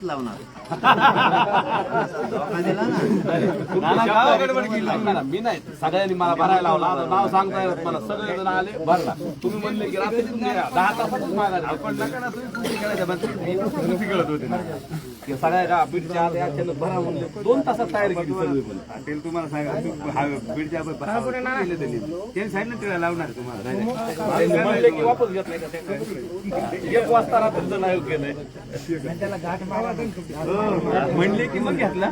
लावणार. मी नाही सगळ्यांनी मला भरायला लावला नाव सांगता येत मला सगळे जण आले भरला. तुम्ही म्हणले की रात्री तुम्ही दहा तासातच मागा पण नका ना तुम्ही खेळत होते ना की सगळ्या गा- बीडच्या आत अचानक भरा म्हणले दोन तासात तयारी केली सगळी पण हॉटेल तुम्हाला सांगा तू हा बीडच्या आपण केलं त्यांनी त्यांनी सांगितलं तिला लावणार तुम्हाला नाही, नाही. त्यांनी म्हणले की वापस घेत नाही का ते? एक वाजता रात्रीचं लाईव्ह केलंय हो, म्हणले की मग घेतला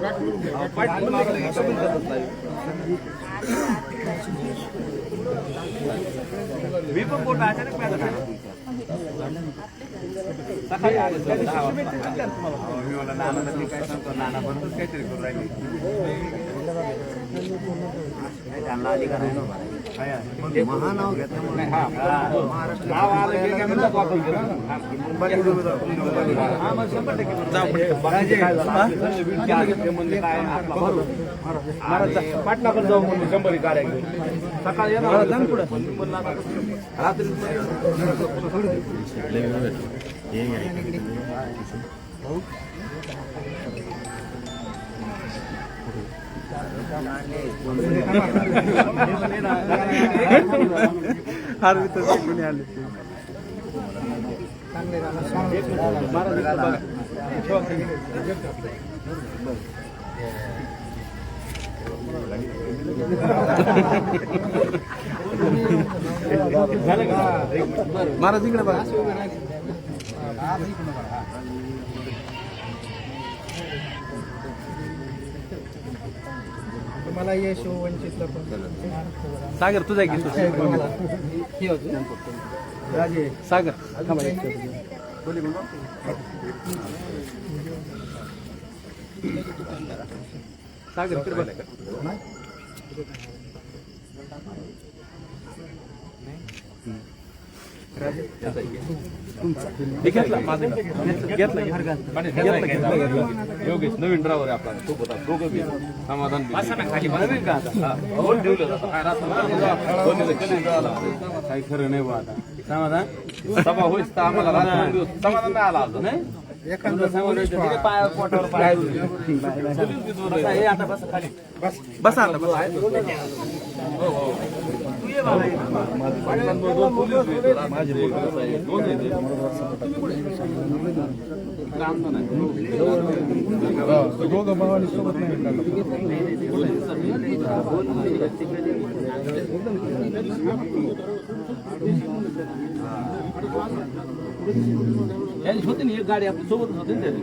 म्हणले की. मी पण पोट अचानक तुमचा. सकाळी आले सर दहा वाजता. मी मला नानाला मी काय सांगतो नाना बरोबर काहीतरी करू राहिले त्यांना अधिकार आहे ना महानाव घेतल्यामुळे नाव आलं पाटणाकडे जाऊ म्हणून शंभरी कार्य सकाळी येणार होते पुढे म्हणलं आता कसं? महाराज इकडे बघा मला यश वंचितला पण. सागर तुझा की सागर second. सागर इकडे बघा हे घेतला माझं घेतलं घेतलं योगेश नवीन ड्रायव्हर आपला सोबत. दोघं बी समाधान. नवीन का? हा. काही खरं नाही बा समाधान सभा होईस तर आम्हाला समाधान नाही आला नाही होतं. ठीक आहे, पायावर पोटावर पाय पोलीस बी दूर आहे. हे आता बस खाली बसा आता बसा یہ والے مطلب پولیس میں ہمارا رپورٹ ہے دو ہیں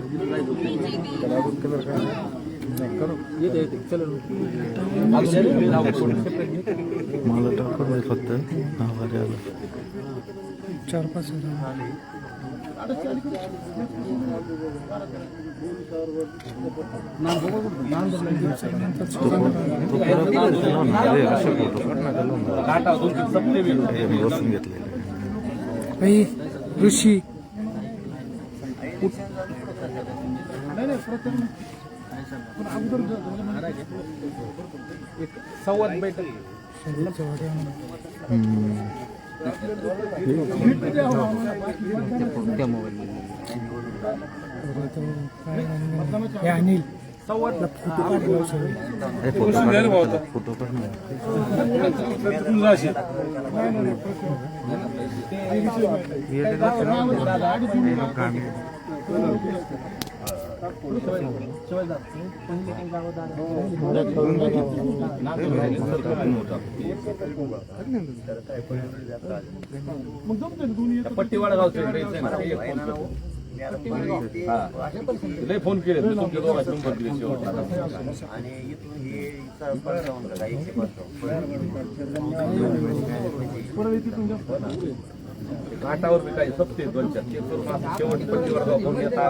मला टाकून फक्त नावारे आलं चार पाच हजार मी बसून घेतलेले ऋषी संवाद बैठक हे अनिल फोटो काढला फोटो काढ ना. पट्टीवाडा गावचे फोन लय फोन केले तुमच्या दोघांचे नंबर दिले आणि इथून हे. घाटावर बी काही सप्ते दोन चार ते शेवट पट्टीवाडा गाव फोन येता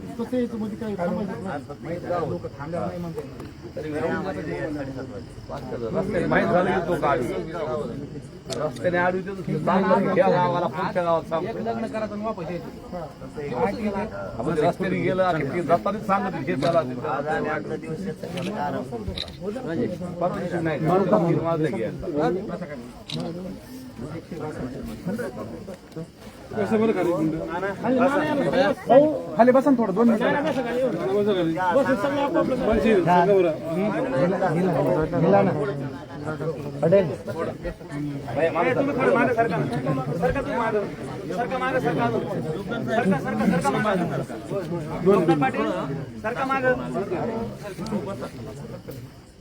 कसं यायचं मध्ये काय रस्त्याने माहीत झालं की तो काढू रस्त्याने आडू गावाला पुढच्या गावात लग्न करायचं वापस यायचं. रस्त्याने गेलं आणि ते जातानाच सांगत हे चला. परमिशन नाही. खाली बसा थोडं दोन मिनिटं. सरका माग. सरका तुम्ही सरका सरका सरका, सरका, सरका सरका सरका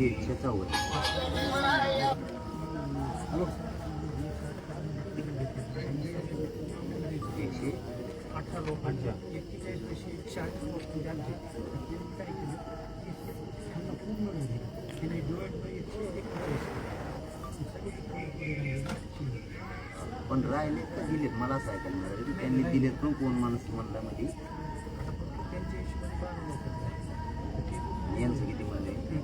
ही मागे सरका. एकशे एकेचाळीस. एकशे चौदा पण राहिले तर दिलेत मला असं ऐकायला मिळालं त्यांनी दिलेत पण कोण माणूस म्हणला म्हणजे यांचं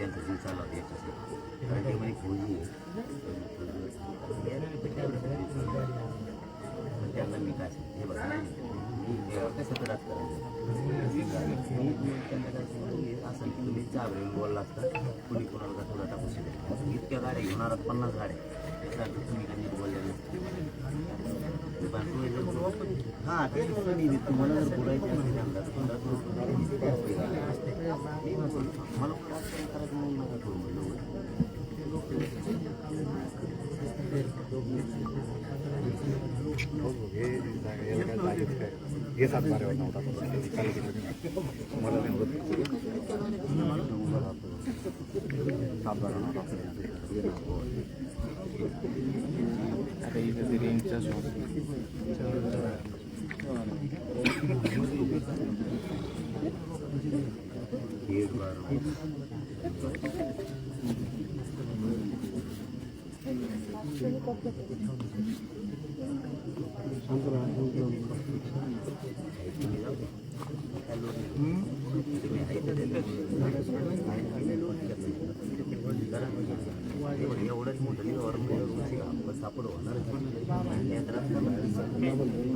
त्यांचा जीव चालला होता याच्यासाठी. कारण ते म्हणजे फौजी आहे. त्यांना मी काय सांगतो, हे बघा मी देवावर कसं तर राजकारण असं की तुम्ही चावरेल बोलला असता कुणी कोणाला थोडा टाकू शकेल इतक्या गाड्या घेऊन आहात पन्नास गाड्या. त्याच्यानंतर तुम्ही काही बोलले नाही हां ते मी तुम्हाला जर बोलायचं असेल त्यांना तर पंधरा मला पण राजकारण एक बार एवढंच मोठं लिव्हर सापड होणार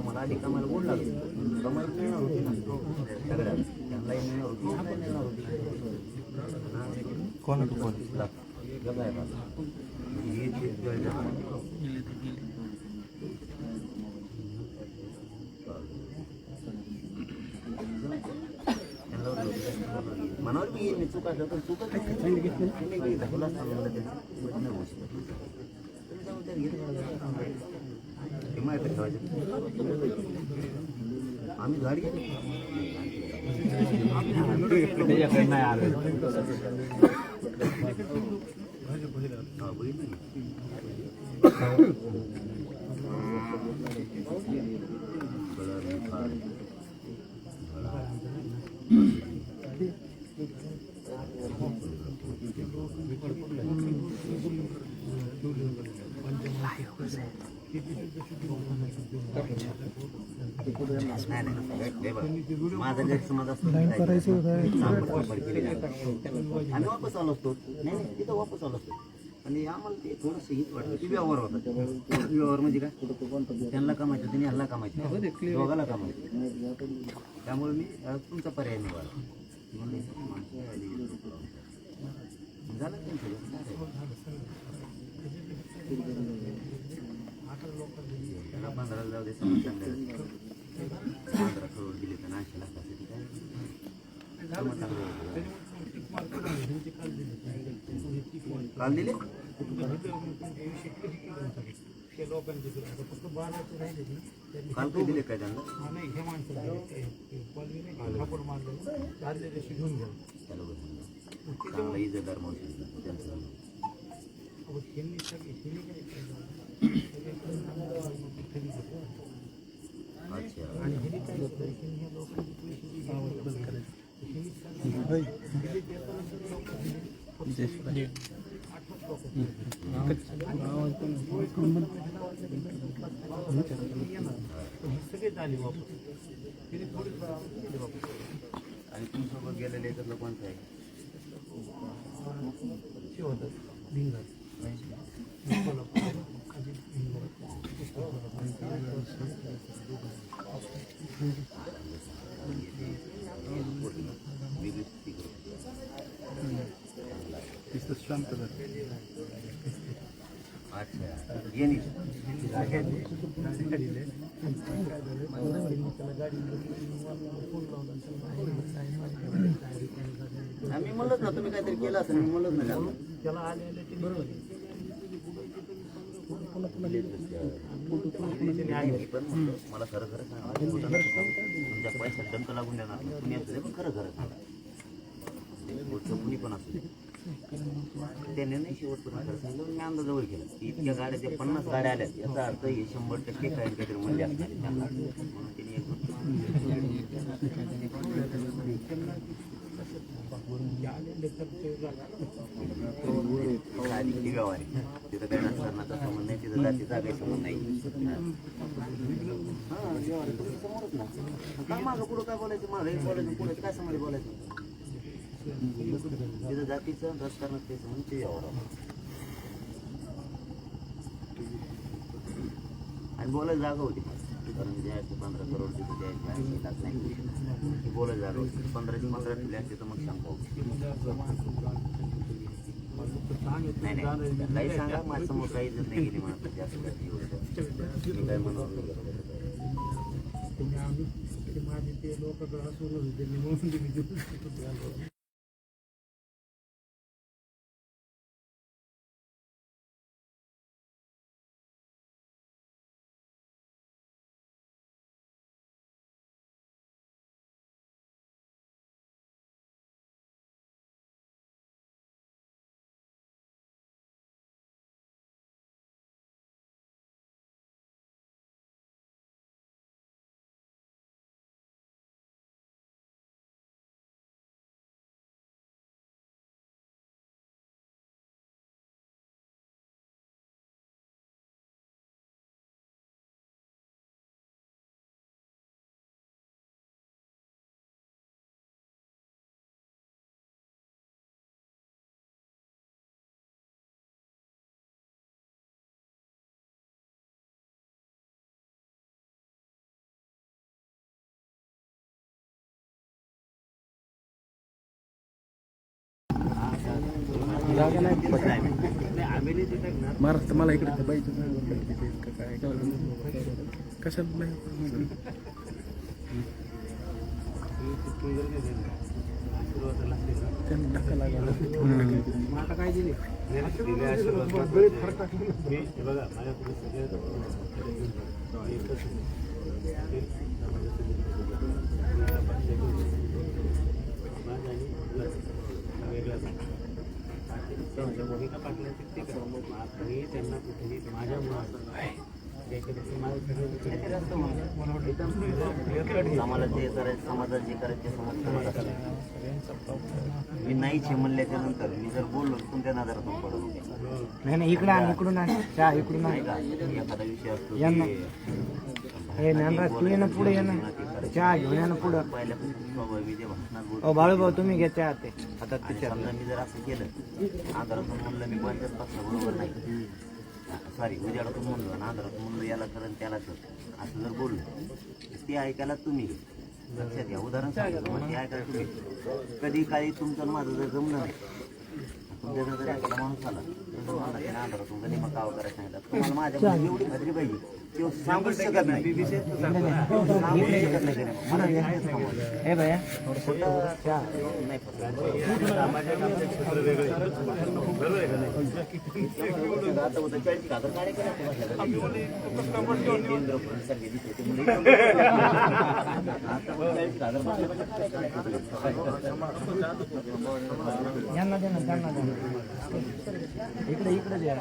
मला आधी कामाला बोल लागेल कमाई मिळणार होती ना सगळ्या त्यांनाही मिळणार होती आपण मिळणार होती कोण कोण हे मनावर मी येईल चुका असेल तर चुका तुला सांगितलं त्याचं नाही होऊ शकत. तुम्ही जबाबदारी घेता का? हे माहिती ठेवायचं आम्ही गाडी हा, बघितलं की. कलर, निखार. नाही, नाही. हे बघा, माझा गैरसमज असतो आम्ही वापस आलो असतो नाही नाही तिथं वापस आलो असतो आणि आम्हाला ते थोडंसं हित वाटतं व्यवहार होता व्यवहार म्हणजे काय त्यांना कमायचं त्यांनी ह्याला कमायचं दोघाला कमायचं त्यामुळे मी तुमचा पर्याय निवडला झालं त्यांचं व्यवहार. जाऊ दे समज चांगलं पंधरा करोड दिले तर ऐंशी लाखासाठी काय काल दिले? काल काही दिले काय त्यांना? चांगला इजेदार माणूस त्यांचा सगळे झाले आणि अच्छा येणे आम्ही म्हणलंच ना तुम्ही काहीतरी केलं असं मी म्हणलंच नाही आपलं. मी पण म्हणतो, मला खरं खरं सांगा. तुमच्या पैशात दंत लागून देणार दे पण खरं खरं सांगा ते पुढचं कुणी पण असू त्याने नाही शेवटपर्यंत सांगितलं मी अंदाजावर केलं. इतक्या गाड्या त्या पन्नास गाड्या आल्या. याचा अर्थ हे शंभर टक्के काही काहीतरी मूल्य असणार त्यांना. म्हणून त्यांनी एक व्यवहार आहे तिथं काही राजकारणाचा संबंध नाही तिथं जातीचा काही संबंध नाही. काय मागं पुढं काय बोलायचं? मागं एक बोलायचं पुढे काय समोर बोलायचं? तिथं जातीचं आणि राजकारणाचं काही ते आणि बोलायला जागा होती कारण द्यायचं पंधरा करोड तिथं द्यायचं ऐंशी लाख नाही बोलायला जागा होती. पंधराशे पंधरा दिले असते तर मग शंका नाही नाही. काही सांगा माझ्यासमोर काही जर नाही गेली म्हणा जास्त मी काय म्हणून महाराष्ट्र मला इकडे पाहिजे कशाला नाही त्यांनी धक्का लागला त्यांना कुठेही माझ्या मुलाचं आम्हाला जे करायचं समाजात जे करायचं ते समाज मी आहे म्हणल्याच्या नंतर मी जर बोललो तुमच्या नजरातून पडून नाही नाही इकडं आण इकडून इकडून नाही एखादा विषय असतो हे तू पुढे ये ना. चहा घेऊन या ना पुढं. पहिल्या स्वभावी जे बाळू भाऊ तुम्ही घ्या चहा ते. आता समजा मी जर असं केलं आधारातून म्हणलं मी पंचायत पक्ष बरोबर नाही सॉरी उजाडातून म्हणलो आणि आधारातून म्हणलं याला करण त्याला कर. असं जर बोललो तर ते ऐकायला तुम्ही. लक्षात घ्या. उदाहरण सांगितलं म्हणजे ते ऐकायला तुम्ही. कधी काही तुमचं माझं जर जमलं नाही तुमच्या जर ऐकायला माणूस आला तुम्हाला माझ्या एवढी खात्री पाहिजे शकत नाही शकत नाही मला यांना त्यांना इकडे इकडे द्या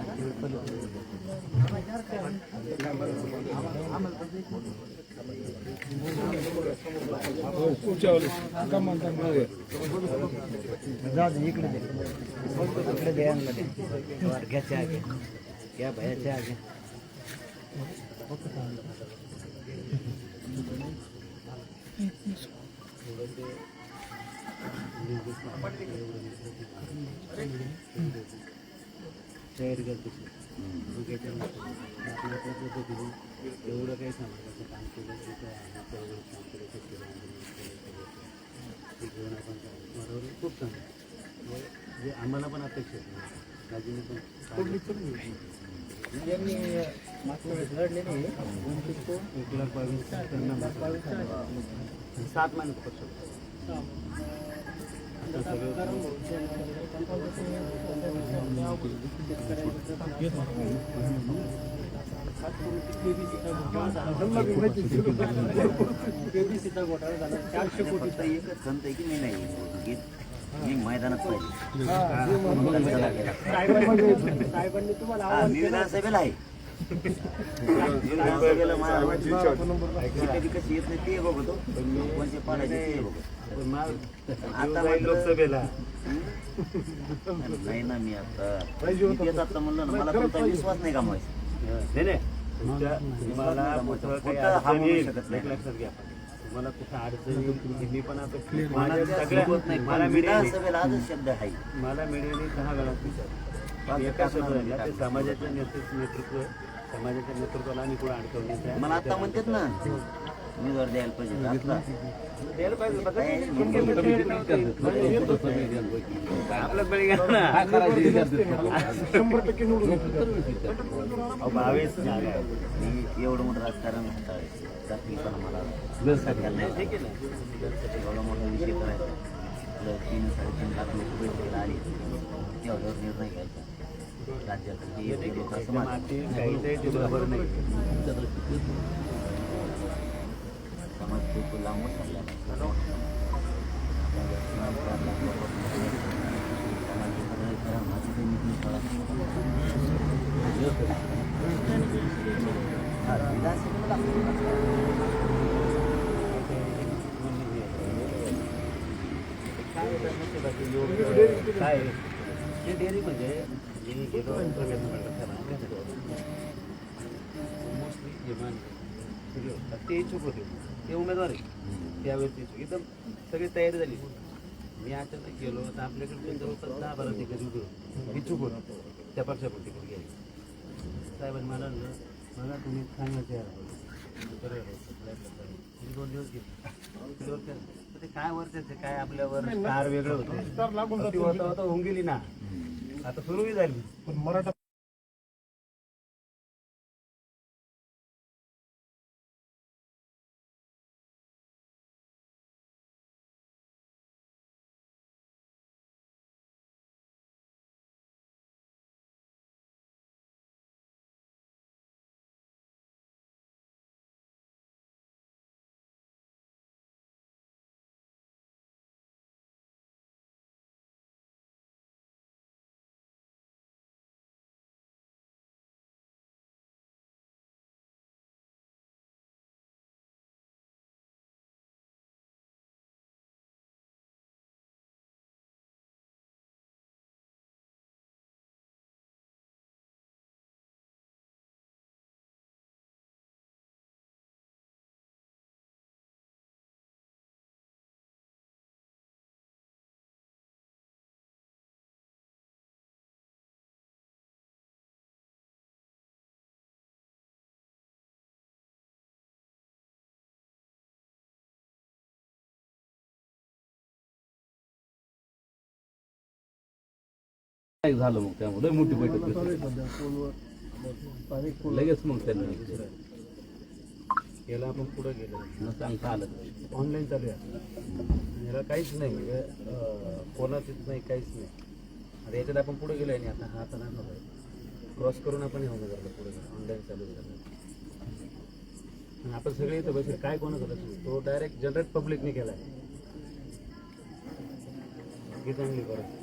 जाऊ दे इकडे दे इकडे दे यांना दे बरं, घ्या चहा घ्या घ्या भैया चहा घ्या तयारी करते एवढं काही समाजाचं काम केलं तिथं आम्ही चळवळीत काम केलं शेतकरी आंदोलन केलं, ते घेऊन आपण. बरोबर आहे? खूप चांगलं. जे आम्हाला पण अपेक्षा आहे. राजूने पण यांनी मागच्या वेळेस लढले नाही एक लाख बावीस त्यांना सात महिने पक्ष फक्त एकच खंत आहे की मी नाही गीत मी मैदानात पाहिजे साहेबांनी तुम्हाला विधानसभेला आहे. नाही लोकसभेला ना मी आता म्हणलं ना मला तुमचा विश्वास नाही तुमच्या तुम्हाला कुठं काही कुठं हा अडचण येईल, लक्षात घ्या कुठं मी पण आता मला सगळ्या मला आजच शब्द आहे मला मीडियाने दहा वेळा शब्दाला ते समाजाचं नेतृत्व नेतृत्व समाजाच्या नेतृत्वाला आणि कुठं अडकवण्याचं आहे. मला आता म्हणतात ना मी जर द्यायला पाहिजे आता द्यायला पाहिजे बळी घ्या एवढं मोठं राजकारण जातीपणा मला एवढा मोठा विषय करायचा तीन साडेतीन लाख लोक आली तेवढ्यावर निर्णय घ्यायचा. राज्यात जे येते लोक असं माझं. माती काही ते बरोबर नाही समाज खूप लांबच चालला आहे. आपल्या व्यक्तीला चार लाख लोकं समाज सगळे करा, माझी काही नीती कळा. हा, विधानसभेला लागतो. काय ते डेअरी म्हणजे ते इच्छुक होते ते उमेदवार आहे त्यावेळेस इच्छुक एकदम सगळी तयारी झाली मी अचानक गेलो तर आपल्याकडे जवळपास दहा बारा ठिकाणी उभे इच्छुक होतो. त्या पक्षाकडे तिकडे गेले साहेबांनी मला मला तुम्ही सांगायचे दोन दिवस गेले ते काय वरते काय आपल्यावर स्टार वेगळं होता होऊन गेली ना. आता सुरू झाली. पण मराठा झालं मग त्यामुळे? मोठी बैठक. लगेच मग त्यांना याला आपण पुढे गेलो. सांगता आलं ऑनलाईन चालू आहे. याला काहीच नाही. म्हणजे कोणाचंच नाही काहीच नाही. आता याच्यात आपण पुढे गेलोय आणि आता हा आता नाही क्रॉस करून आपण येऊ नगरला पुढे ऑनलाईन चालू झालं. आणि आपण सगळे इथं बसले काय कोणाच होता तो डायरेक्ट जनरेट पब्लिकने केलाय ही चांगली परत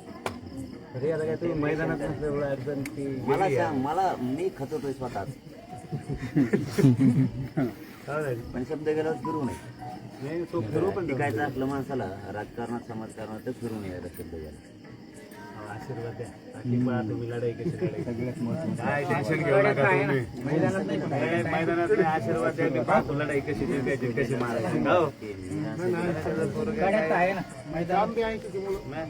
तरी आता काय तुम्ही मैदानात नसल्यामुळे अडचण ती मला. सांग मला मी खचतोय स्वतः काय झालं? पण शब्द गेल्यावर फिरू नये. नाही तो फिरू पण टिकायचं असलं माणसाला राजकारणात समाजकारणात तर फिरून यायला शब्द गेला. आशीर्वाद द्या. बाकी पहा तुम्ही लढाई कशी लढाई काय टेन्शन घेऊ नका तुम्ही. मैदानात नाही मैदानात नाही, आशीर्वाद द्या. मी पाहतो लढाई कशी जिंकायची कशी मारायची. हो. गाड्यात आहे ना. मैदान बी आहे की ते मुलं. मॅ-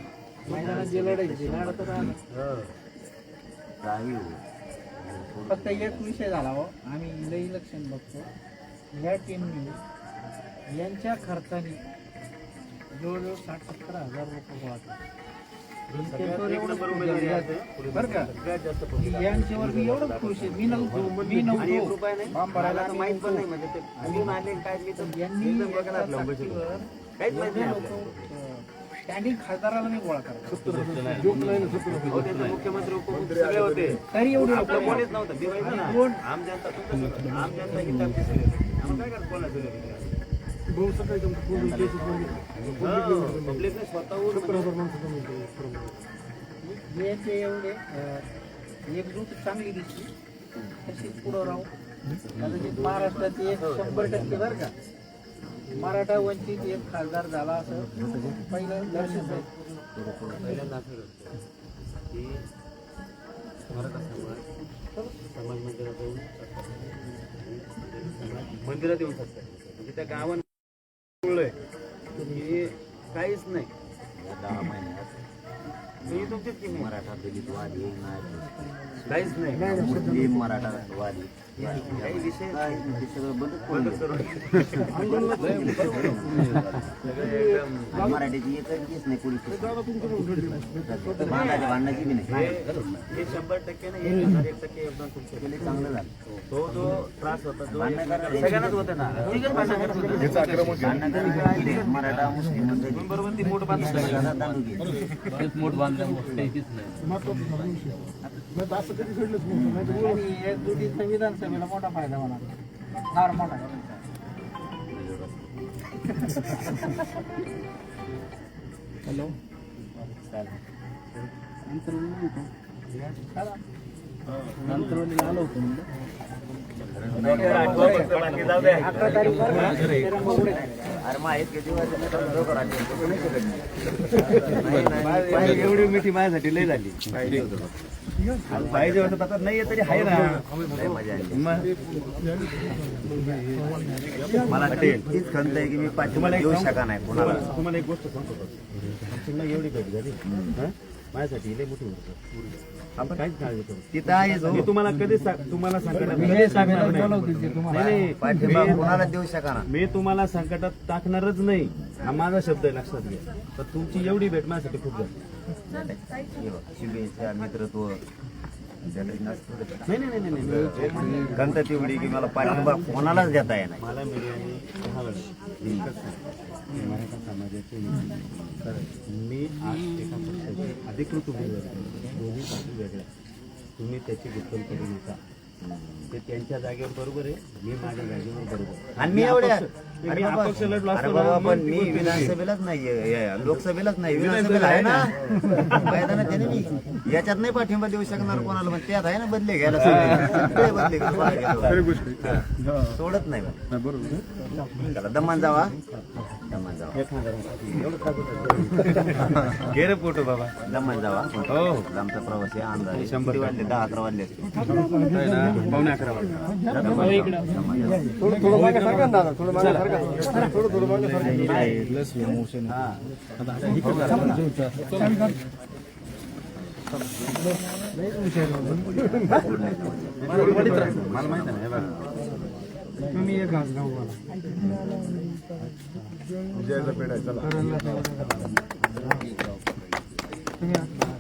मैदानात जे लढायची लढत राहणार. काही. फक्त एक विषय झाला हो आम्ही लई इलेक्शन बघतो ह्या टीमने यांच्या खर्चाने जवळजवळ साठ सत्तर हजार रुपये पुढे बरं का. यांच्यावर मी एवढं खुश आहे मी नव्हतो मी नव्हतो माहीत पण. नाही म्हणजे ते आम्ही मारले काय मी तर यांनी काहीच माहीत. स्टँडिंग खासदाराला मी गोळा करतो. हो, त्यांचे मुख्यमंत्री उपमुख्यमंत्री सगळे होते तरी एवढी आपलं लोकं- कोणीच नव्हतं. मी माहिती ना कोण? आम जनता तुमचं सगळं. आम जनता ही टाकते सगळे आम्हाला काय करत कोणाला दिलं पब्लिकने स्वतःहून म्हणजे यांचे एवढे एकजूट चांगली दिसली. तशीच पुढं राहू. कदाचित महाराष्ट्रात एक शंभर टक्के बरं का? मराठा वंचित एक खासदार झाला असं पहिलं दर्शक आहे पहिल्यांदा असं घडतं की मराठा समाज समाज मंदिरात येऊन समाज मंदिरात येऊन सत्ता म्हणजे त्या गावात जुळलंय की काहीच नाही. या दहा महिन्यात मराठा दलित वादी नाही काहीच नाही. मुस्लिम मराठा वादी. काही विषय ते सगळं मराठीची एकच केस नाही. पोलीस भांडाची भांडणाची बी नाही. हे शंभर टक्के नाही एक टक्के योगदान तुमचं. केले चांगलं झालं. तो जो त्रास होता जो सगळ्यांनाच होतं ना. मराठा मुस्लिम बरोबर ती मोठ बांधून टाकली. सगळ्यांना तांदूळ घे. तेच मोठ बांधल्यामुळे काहीच नाही आणि एकजुटीचा विधानसभेला मोठा फायदा होणार फार मोठा हॅलो अंतरवलीला आलो होतो म्हणलं डॉक्टर आठवा फक्त बाकी जाऊ द्या. अकरा तारीख. अरे मग आहेत किती एवढी मिठी माझ्यासाठी लय झाली. पाहिजे होतं आता नाही तरी आहे ना. मजा आली. मला तीच खंत आहे की मी पाठिंबा देऊ शका नाही कोणाला. तुम्हाला एक गोष्ट सांगतो एवढी भेट झाली? माझ्यासाठी लय मोठी गोष्ट आपण काहीच काळजी करू तिथं आहेच हो. मी तुम्हाला कधी सांग- तुम्हाला संकटात कधीच नाही. नाही नाही पाठिंबा मी- कोणाला देऊ शका ना मी तुम्हाला संकटात टाकणारच नाही हा माझा शब्द आहे लक्षात घ्या तर तुमची एवढी भेट माझ्यासाठी खूप झाली हे बघ, शुभेच्छा मित्रत्व त्याला नसतं. नाही नाही नाही नाही, नाही खंत तेवढी की मला पाठिंबा कोणालाच देता येणार नाही. मला मीडियाने दहा वेळा एकच सांगितलं. मराठा समाजाचे नेते. तर मी आज एका पक्षाचे अधिकृत उमेदवार दोन्ही पाठी वेगळ्या तुम्ही त्याची गुप्तल करू नका ते त्यांच्या जागेवर बरोबर आहे मी माझ्या जागेवर बरोबर आहे. आणि मी एवढ्या अरे मी बाबा अपक्ष लढलो अरे असतो बाबा ना, पण मग ती मी गोष्ट वेगळी. विधानसभेलाच नाही हे- लोकसभेलाच नाही. विधानसभेला आहे ना? मैदानात आहे ना मी? याच्यात नाही पाठिंबा देऊ शकणार कोणाला पण त्यात आहे ना बदले घ्यायला सगळे. सगळे. बदले घेतो. सोडत नाही बा. त्याला दमान जावा. दमान जावा. फोटो बाबा. दमान जावा. हो. लांबचा प्रवास आहे अंदाजे शंभर किती वाजले? दहा अकरा वाजले असतील. आहे ना? पावणे अकरा वाजता मला माहिती आहे तुम्ही एक घास घाऊ मला इकडे पाहा फोटोकडे पाहा विधानसभेला